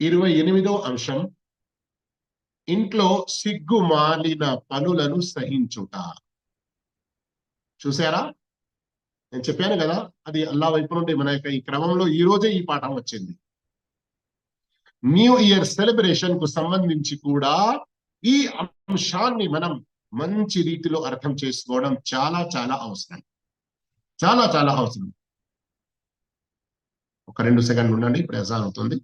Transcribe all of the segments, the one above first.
ఇరవై ఎనిమిదో అంశం. ఇంట్లో సిగ్గు మాలిన పనులను సహించుట. చూసారా నేను చెప్పాను కదా అది అల్లా వైపు నుండి మన యొక్క ఈ క్రమంలో ఈ రోజే ఈ పాఠం వచ్చింది. న్యూ ఇయర్ సెలబ్రేషన్కు సంబంధించి కూడా ఈ అంశాన్ని మనం మంచి రీతిలో అర్థం చేసుకోవడం చాలా చాలా అవసరం. చాలా చాలా అవసరం. ఒక రెండు సెకండ్లు ఉండండి ఇప్పుడు ఎజాన్ అవుతుంది.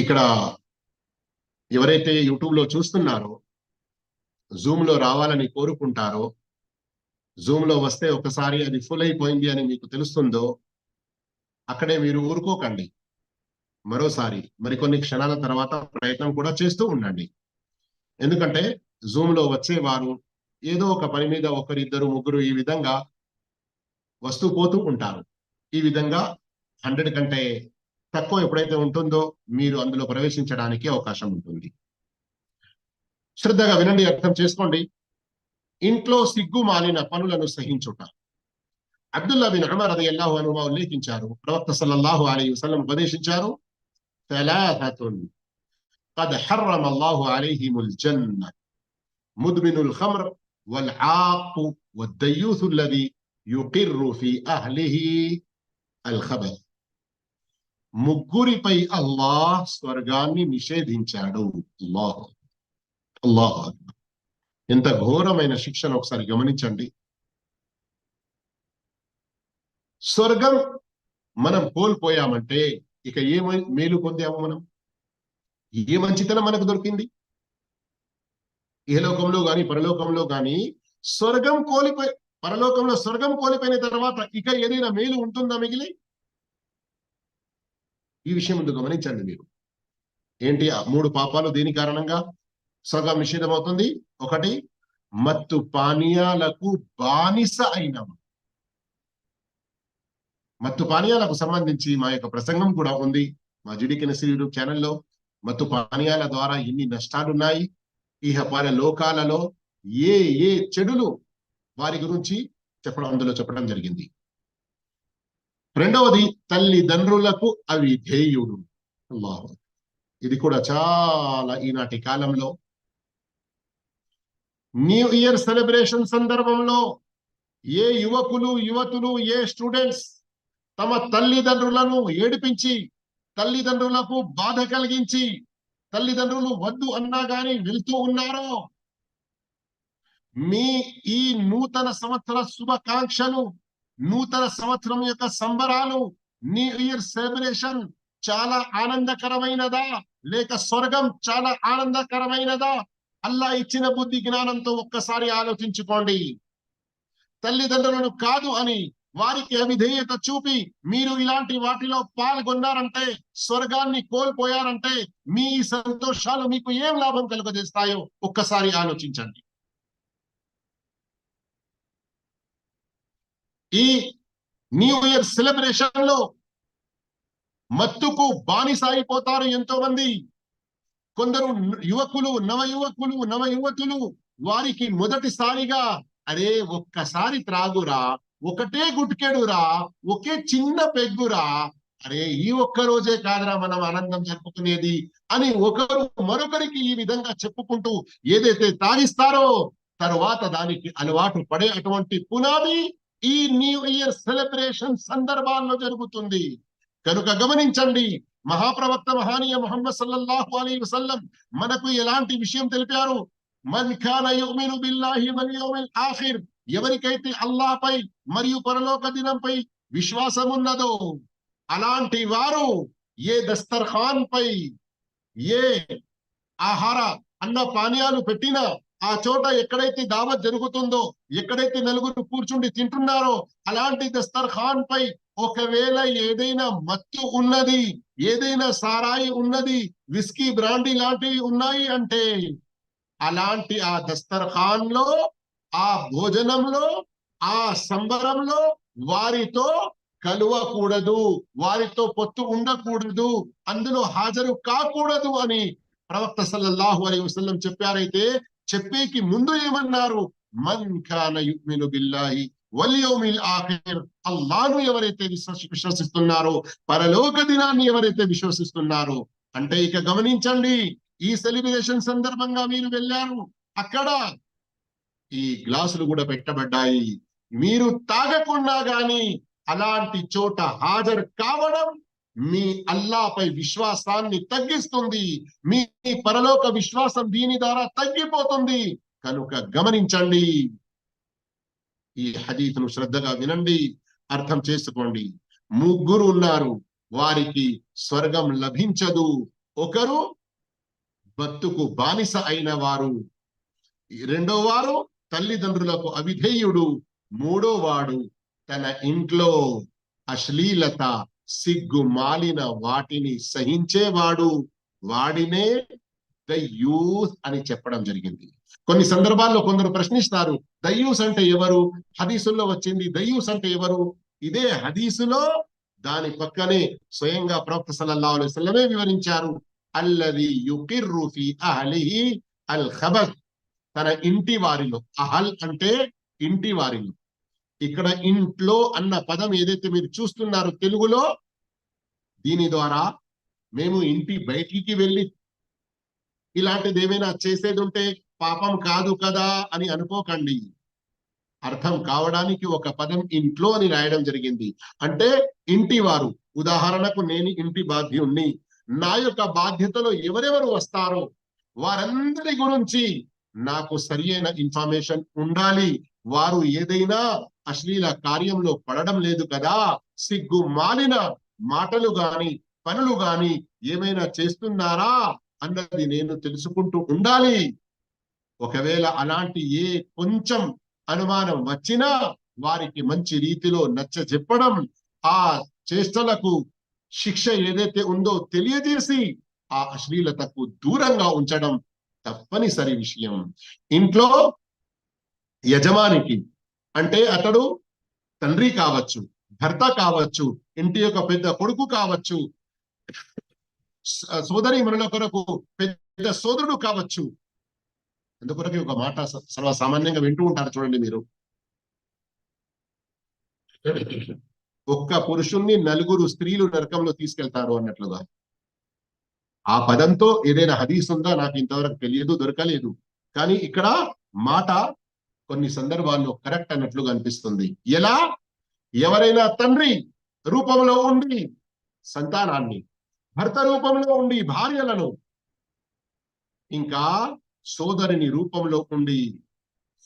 ఇక్కడ ఎవరైతే యూట్యూబ్లో చూస్తున్నారో జూమ్లో రావాలని కోరుకుంటారో జూమ్లో వస్తే ఒకసారి అది ఫుల్ అయిపోయింది అని మీకు తెలుస్తుందో అక్కడే మీరు ఊరుకోకండి. మరోసారి మరికొన్ని క్షణాల తర్వాత ప్రయత్నం కూడా చేస్తూ ఉండండి. ఎందుకంటే జూమ్లో వచ్చేవారు ఏదో ఒక పని మీద ఒకరిద్దరు ముగ్గురు ఈ విధంగా వస్తూ పోతూ ఉంటారు. ఈ విధంగా హండ్రెడ్ కంటే తక్కువ ఎప్పుడైతే ఉంటుందో మీరు అందులో ప్రవేశించడానికి అవకాశం ఉంటుంది శ్రద్ధగా వినండి అర్థం చేసుకోండి ఇంట్లో సిగ్గు మాలిన పనులను సహించుట అబ్దుల్లా బిన్ అమర్ అది అల్లాహు అనుమా ఉల్లేఖించారు ప్రవక్త సల్లల్లాహు అలీ వసల్లం ఉపదేశించారు ثلاثة قد حرم الله عليهم الجنة مدمن الخمر والعاق والديوث الذي يقر في أهله الخبث ముగ్గురిపై అల్లాహ్ స్వర్గాన్ని నిషేధించాడు. అల్లాహ్. అల్లాహ్ ఎంత ఘోరమైన శిక్షను ఒకసారి గమనించండి. స్వర్గం మనం కోల్పోయామంటే ఇక ఏ మేలు పొందాము మనం? ఏ మంచితనం మనకు దొరికింది? ఏ లోకంలో కానీ పరలోకంలో కానీ స్వర్గం కోల్పోయి పరలోకంలో స్వర్గం కోల్పోయిన తర్వాత ఇక ఏదైనా మేలు ఉంటుందా మిగిలి? ఈ విషయం ముందు గమనించండి మీరు. ఏంటి? ఆ మూడు పాపాలు దీని కారణంగా? సగం నిషేధం అవుతుంది ఒకటి మత్తు పానీయాలకు బానిస అయిన మత్తు పానీయాలకు సంబంధించి మా యొక్క ప్రసంగం కూడా ఉంది. మా జిడికి నసీర్ యూట్యూబ్ ఛానల్లో మత్తు పానీయాల ద్వారా ఎన్ని నష్టాలున్నాయి? ఇహ పర లోకాలలో ఏ ఏ చెడులు వారి గురించి చెప్పడం అందులో చెప్పడం జరిగింది. రెండవది తల్లిదండ్రులకు అవిధేయుడు. అల్లాహు. ఇది కూడా చాలా ఈనాటి కాలంలో న్యూ ఇయర్ సెలబ్రేషన్ సందర్భంలో ఏ యువకులు యువతులు ఏ స్టూడెంట్స్ తమ తల్లిదండ్రులను ఏడిపించి తల్లిదండ్రులకు బాధ కలిగించి తల్లిదండ్రులు వద్దు అన్నా గాని వెళ్తూ ఉన్నారో? మీ ఈ నూతన సంవత్సర శుభాకాంక్షలు నూతన సంవత్సరం యొక్క సంబరాలు న్యూ ఇయర్ సెలబ్రేషన్ చాలా ఆనందకరమైనదా? లేక స్వర్గం చాలా ఆనందకరమైనదా? అల్లా ఇచ్చిన బుద్ధి జ్ఞానంతో ఒక్కసారి ఆలోచించుకోండి. తల్లిదండ్రులను కాదు అని వారికి అవిధేయత చూపి మీరు ఇలాంటి వాటిలో పాల్గొన్నారంటే స్వర్గాన్ని కోల్పోయారంటే మీ సంతోషాలు మీకు ఏం లాభం కలుగజేస్తాయో ఒక్కసారి ఆలోచించండి. ఈ న్యూ ఇయర్ సెలబ్రేషన్లో మత్తుకు బానిస అయిపోతారు ఎంతో మంది కొందరు యువకులు నవ యువకులు నవ యువతులు వారికి మొదటిసారిగా అరే ఒక్కసారి త్రాగురా ఒకటే గుట్కెడురా ఒకే చిన్న పెగ్గురా అరే ఈ ఒక్క రోజే కాదురా మనం ఆనందం జరుపుకునేది అని ఒకరు మరొకరికి ఈ విధంగా చెప్పుకుంటూ ఏదైతే తాగిస్తారో తరువాత దానికి అలవాటు పడే అటువంటి పునాది ఈ న్యూ ఇయర్ సెలబ్రేషన్ సందర్భాల్లో జరుగుతుంది. కనుక గమనించండి మహాప్రవక్త మహానీయ మొహమ్మద్ సల్లల్లాహు అలీ వసల్లం మనకు ఎలాంటి విషయం తెలిపారు? మన్ ఖాన యుమిను బిల్లాహి వల్ యౌమిల్ ఆఖిర్ ఎవరికైతే అల్లాహపై మరియు పరలోక దినంపై విశ్వాసం ఉన్నదో అలాంటి వారు ఏ దస్తర్ఖాన్ పై ఏ ఆహార అన్న పానీయాలు పెట్టినా ఆ చోట ఎక్కడైతే దావత్ జరుగుతుందో ఎక్కడైతే నలుగురు కూర్చుండి తింటున్నారో అలాంటి దస్తర్ఖాన్ పై ఒకవేళ ఏదైనా మత్తు ఉన్నది ఏదైనా సారాయి ఉన్నది విస్కీ బ్రాండీ లాంటివి ఉన్నాయి అంటే అలాంటి ఆ దస్తర్ఖాన్లో ఆ భోజనంలో ఆ సంబరంలో వారితో కలువకూడదు వారితో పొత్తు ఉండకూడదు అందులో హాజరు కాకూడదు అని ప్రవక్త సల్లల్లాహు అలీ వసల్లం చెప్పారైతే చెప్పేకి ముందు ఏమన్నారు? మన్ కాన యుమిను బిల్లాహి వల్ ఆఖిర్. ఎవరైతే విశ్వసి విశ్వసిస్తున్నారో పరలోక దినాన్ని ఎవరైతే విశ్వసిస్తున్నారో అంటే ఇక గమనించండి ఈ సెలబ్రేషన్ సందర్భంగా మీరు వెళ్ళారు. అక్కడ ఈ గ్లాసులు కూడా పెట్టబడ్డాయి. మీరు తాగకుండా గాని అలాంటి చోట హాజరు కావడం మీ అల్లాపై విశ్వాసాన్ని తగ్గిస్తుంది. మీ పరలోక విశ్వాసం దీని ద్వారా తగ్గిపోతుంది. కనుక గమనించండి. ఈ హదీతును శ్రద్ధగా వినండి. అర్థం చేసుకోండి. ముగ్గురు ఉన్నారు. వారికి స్వర్గం లభించదు. ఒకరు బతుకు బానిస అయిన వారు. రెండో వారు తల్లిదండ్రులకు అవిధేయుడు. మూడో వాడు తన ఇంట్లో అశ్లీలత. సిగ్గు మాలిన వాటిని సహించేవాడు వాడినే ద యూత్ అని చెప్పడం జరిగింది. కొన్ని సందర్భాల్లో కొందరు ప్రశ్నిస్తారు దయ్యూస్ అంటే ఎవరు? హదీసుల్లో వచ్చింది దయ్యూస్ అంటే ఎవరు? ఇదే హదీసులో దాని పక్కనే స్వయంగా ప్రవక్త సల్లల్లాహు అలైహి వసల్లమే వివరించారు? అల్లది యుకిర్రు ఫి అహలిహి అల్ ఖబర్. తన ఇంటి వారిలో అహల్ అంటే ఇంటి వారిలో. ఇక్కడ ఇంట్లో అన్న పదం ఏదైతే మీరు చూస్తున్నారో తెలుగులో దీని ద్వారా మేము ఇంటి బయటికి వెళ్ళి ఇలాంటిది ఏమైనా చేసేది ఉంటే పాపం కాదు కదా అని అనుకోకండి. అర్థం కావడానికి ఒక పదం ఇంట్లో అని రాయడం జరిగింది. అంటే ఇంటి వారు ఉదాహరణకు నేను ఇంటి బాధ్యుణ్ణి నా యొక్క బాధ్యతలో ఎవరెవరు వస్తారో వారందరి గురించి నాకు సరి ఇన్ఫర్మేషన్ ఉండాలి. వారు ఏదైనా అశ్లీల కార్యంలో పడడం లేదు కదా. సిగ్గు మాలిన మాటలు గాని పనులు గాని ఏమైనా చేస్తున్నారా అన్నది నేను తెలుసుకుంటూ ఉండాలి. ఒకవేళ అలాంటి ఏ కొంచెం అనుమానం వచ్చినా వారికి మంచి రీతిలో నచ్చ చెప్పడం ఆ చేష్టలకు శిక్ష ఏదైతే ఉందో తెలియజేసి ఆ అశ్లీలతకు దూరంగా ఉంచడం తప్పనిసరి విషయం. ఇంట్లో యజమానికి అంటే అతడు తండ్రి కావచ్చు భర్త కావచ్చు ఇంటి యొక్క పెద్ద కొడుకు కావచ్చు సోదరి మరణ కొరకు పెద్ద సోదరుడు కావచ్చు. అందుకొరకు ఒక మాట సర్వసామాన్యంగా వింటూ ఉంటారు చూడండి మీరు. ఒక్క పురుషుణ్ణి నలుగురు స్త్రీలు నరకంలో తీసుకెళ్తారు అన్నట్లుగా. ఆ పదంతో ఏదైనా హదీస్ ఉందా? నాకు ఇంతవరకు తెలియదు దొరకలేదు. కానీ ఇక్కడ మాట కొన్ని సందర్భాల్లో కరెక్ట్ అన్నట్లుగా అనిపిస్తుంది. ఎలా? ఎవరైనా తండ్రి రూపంలో ఉండి సంతానాన్ని భర్త రూపంలో ఉండి భార్యలను ఇంకా సోదరిని రూపంలో ఉండి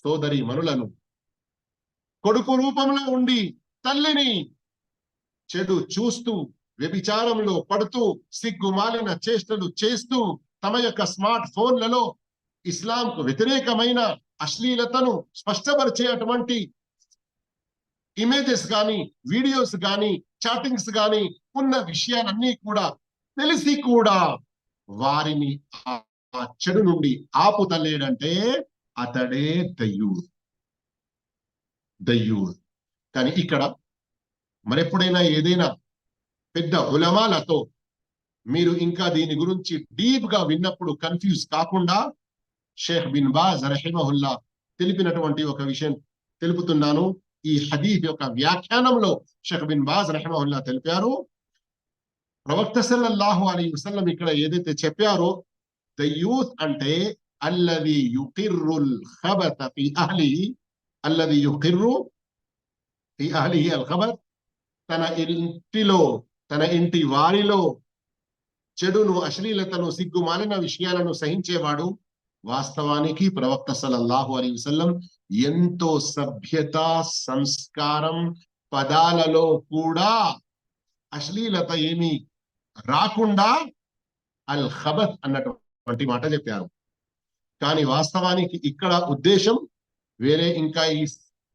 సోదరి మనులను కొడుకు రూపంలో ఉండి తల్లిని చెడు చూస్తూ వ్యభిచారంలో పడుతూ సిగ్గుమాలిన చేష్టలు చేస్తూ తమ యొక్క స్మార్ట్ ఫోన్లలో ఇస్లాంకు వ్యతిరేకమైన అశ్లీలతను స్పష్టపరిచే అటువంటి ఇమేజెస్ గాని వీడియోస్ గాని చాటింగ్స్ గాని ఉన్న విషయాలన్నీ కూడా తెలిసి కూడా వారిని ఆ ఆ చెడు నుండి ఆపుతలేడంటే అతడే దయ్యూర్ దయ్యూర్ కానీ ఇక్కడ మరెప్పుడైనా ఏదైనా పెద్ద ఉలమాలతో మీరు ఇంకా దీని గురించి డీప్గా విన్నప్పుడు కన్ఫ్యూజ్ కాకుండా షేఖ్ బిన్ బాజ్ రహిమహుల్లా తెలిపినటువంటి ఒక విషయం తెలుపుతున్నాను. ఈ హదీఫ్ యొక్క వ్యాఖ్యానంలో షేఖ్ బిన్ బాజ్ రహిమహుల్లా తెలిపారు. ప్రవక్త సల్లల్లాహు అలీ వసల్లం ఇక్కడ ఏదైతే చెప్పారో ద యూత్ అంటే అల్లది యుకిర్రుల్ ఖబత ఫి అహ్లి అల్లది యుకిర్రు ఫి అహ్లి అల్ ఖబత్ తన ఇంటిలో తన ఇంటి వారిలో చెడును అశ్లీలతను సిగ్గుమాలిన విషయాలను సహించేవాడు వాస్తవానికి ప్రవక్త సలల్లాహు అలీ వసల్లం ఎంతో సభ్యత సంస్కారం పదాలలో కూడా అశ్లీలత ఏమి రాకుండా అల్ ఖబత్ అన్నటువంటి మాట చెప్పారు. కానీ వాస్తవానికి ఇక్కడ ఉద్దేశం వేరే ఇంకా ఈ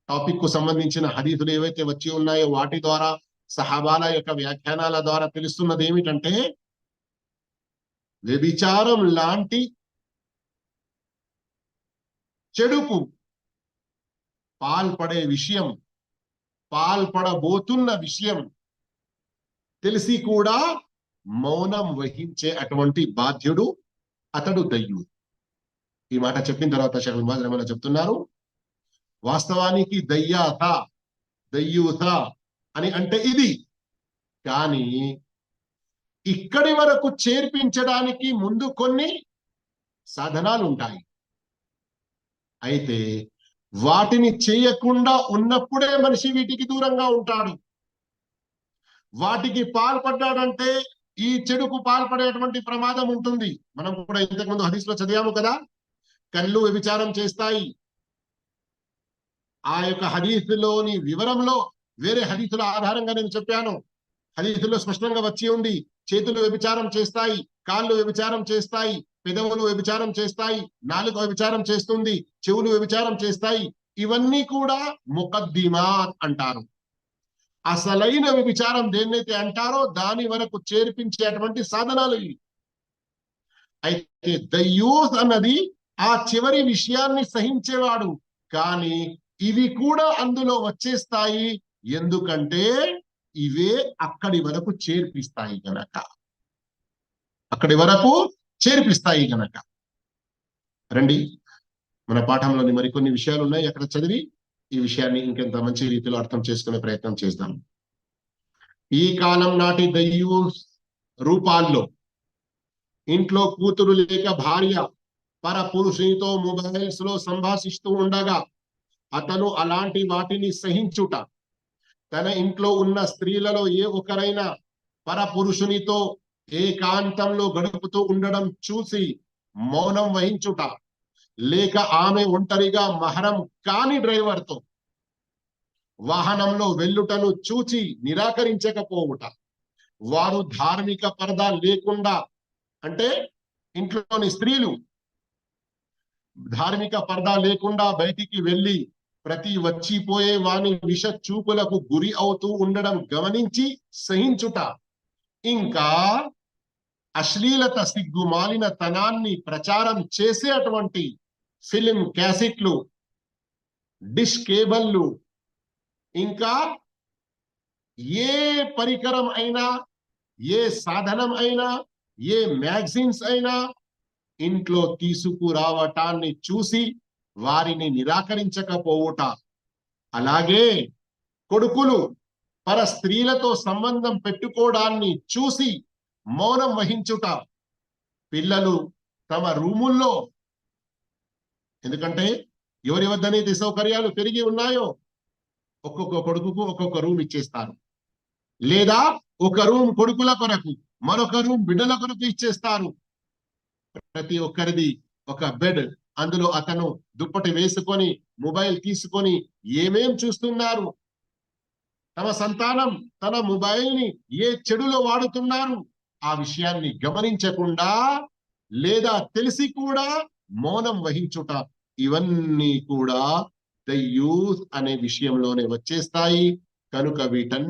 టాపిక్కు సంబంధించిన హరీతులు ఏవైతే వచ్చి ఉన్నాయో వాటి ద్వారా సహబాల యొక్క వ్యాఖ్యానాల ద్వారా తెలుస్తున్నది ఏమిటంటే వ్యభిచారం లాంటి చెడుకు పాల్పడే విషయం పాల్పడబోతున్న విషయం తెలిసి కూడా మౌనం వహించే అటువంటి బాధ్యుడు అతడు దయ్యుడు. ఈ మాట చెప్పిన తర్వాత షహల్ ఏమైనా చెప్తున్నారు? వాస్తవానికి దయ్యాత దయ్యూత అని అంటే ఇది. కానీ ఇక్కడి వరకు చేర్పించడానికి ముందు కొన్ని సాధనాలు ఉంటాయి అయితే వాటిని చేయకుండా ఉన్నప్పుడే మనిషి వీటికి దూరంగా ఉంటాడు. వాటికి పాల్పడ్డాడంటే ఈ చెడుకు పాల్పడేటువంటి ప్రమాదం ఉంటుంది. మనం కూడా ఇంతకుముందు హదీస్ చదివాము కదా? కళ్ళు వ్యభిచారం చేస్తాయి. ఆ యొక్క హదీసులోని వివరంలో వేరే హదీసుల ఆధారంగా నేను చెప్పాను. హదీసులో స్పష్టంగా వచ్చి ఉంది చేతులు వ్యభిచారం చేస్తాయి కాళ్ళు వ్యభిచారం చేస్తాయి పెదవులు వ్యభిచారం చేస్తాయి నాలుగు వ్యభిచారం చేస్తుంది చెవులు వ్యభిచారం చేస్తాయి ఇవన్నీ కూడా ముఖద్దిమా అంటారు. అసలైన వ్యభిచారం దేన్నైతే అంటారో దాని వరకు చేర్పించేటువంటి సాధనాలు ఇవి. అయితే దయ్యూస్ అన్నది ఆ చివరి విషయాన్ని సహించేవాడు కానీ ఇవి కూడా అందులో వచ్చేస్తాయి ఎందుకంటే ఇవే అక్కడి వరకు చేర్పిస్తాయి గనక. అక్కడి వరకు చేర్పిస్తాయి గనక. రండి. మన పాఠంలోని మరికొన్ని విషయాలు ఉన్నాయి అక్కడ చదివి ఈ విషయాన్ని ఇంకెంత మంచి రీతిలో అర్థం చేసుకునే ప్రయత్నం చేద్దాం. ఈ కాలం నాటి దయ్యూ రూపాల్లో ఇంట్లో కూతురు లేక భార్య పర పురుషునితో మొబైల్స్లో సంభాషిస్తూ ఉండగా అతను అలాంటి వాటిని సహించుట తన ఇంట్లో ఉన్న స్త్రీలలో ఏ ఒకరైనా పర పురుషునితో ఏకాంతంలో గడుపుతూ ఉండడం చూసి మౌనం వహించుట. లేక ఆమె ఒంటరిగా మహరం కాని డ్రైవర్తో వాహనంలో వెళ్ళుటను చూచి నిరాకరించకపోవుట. వారు ధార్మిక పరద లేకుండా అంటే ఇంట్లోని స్త్రీలు ధార్మిక పరదా లేకుండా బయటికి వెళ్ళి ప్రతి వచ్చిపోయే వాని విష చూపులకు గురి అవుతూ ఉండడం గమనించి సహించుట. ఇంకా అశ్లీలత సిగ్గుమాలిన తనాన్ని ప్రచారం చేసే అటువంటి ఫిలిం క్యాసెట్లు డిష్ కేబుల్లు ఇంకా ఏ పరికరం అయినా ఏ సాధనం అయినా ఏ మ్యాగజైన్స్ అయినా ఇంట్లో తీసుకురావటాన్ని చూసి వారిని నిరాకరించకపోవుట. అలాగే కొడుకులు పర స్త్రీలతో సంబంధం పెట్టుకోవడాన్ని చూసి మౌనం వహించుట. పిల్లలు తమ రూముల్లో ఎందుకంటే ఎవరి వద్దనైతే సౌకర్యాలు పెరిగి ఉన్నాయో ఒక్కొక్క కొడుకుకు ఒక్కొక్క రూమ్ ఇచ్చేస్తారు. లేదా ఒక రూమ్ కొడుకుల కొరకు మరొక రూమ్ బిడ్డల కొరకు ఇచ్చేస్తారు. ప్రతి ఒక్కరిది ఒక బెడ్ అందులో అతను దుప్పటి వేసుకొని మొబైల్ తీసుకొని ఏమేం చూస్తున్నారు? తమ సంతానం తన మొబైల్ని ఏ చెడులో వాడుతున్నారు? ఆ విషయాన్ని గమనించకుండా లేదా తెలిసి కూడా మౌనం వహించుట. ఇవన్నీ కూడా ద యూత్ అనే విషయంలోనే వచ్చేస్తాయి. కనుక వీటన్ని